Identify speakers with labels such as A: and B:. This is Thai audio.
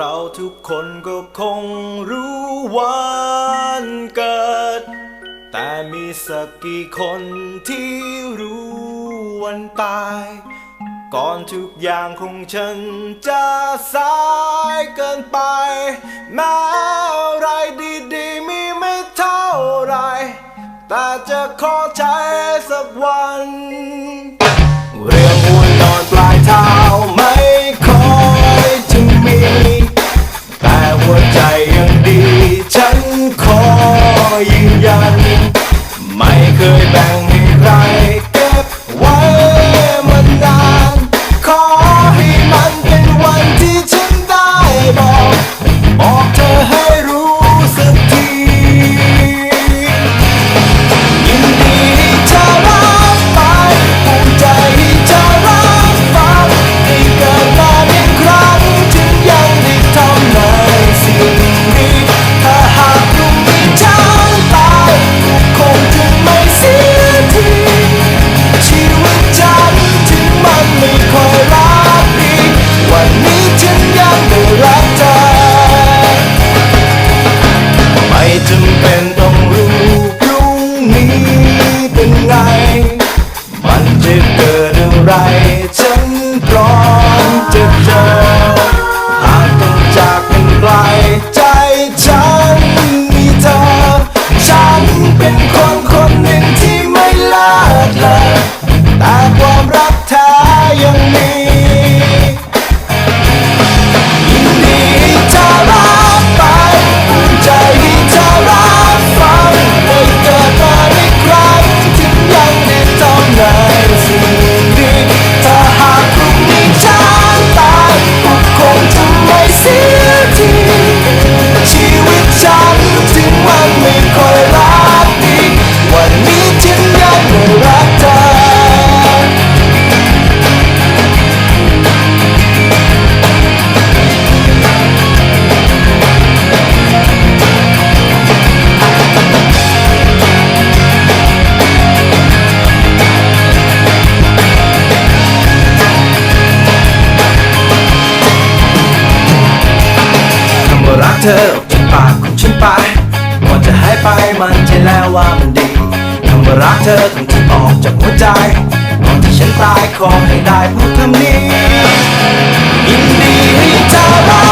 A: เราทุกคนก็คงรู้วันเกิด แต่มีสักกี่คนที่รู้วันตาย ก่อนทุกอย่างคงฉันจะสายเกินไป แม้อะไรดีๆ มีไม่เท่าไร แต่จะขอใช้สักวัน goodbye. right. เธอออกจปากของฉันไปก่อนจะหายไปมันใจแล้วว่ามันดีคำว่ารักเธอต้องถูกออกจากหัวใจก่อนที่ฉันตายขอให้ได้พูดคำนี้ยินดีให้เธอรัก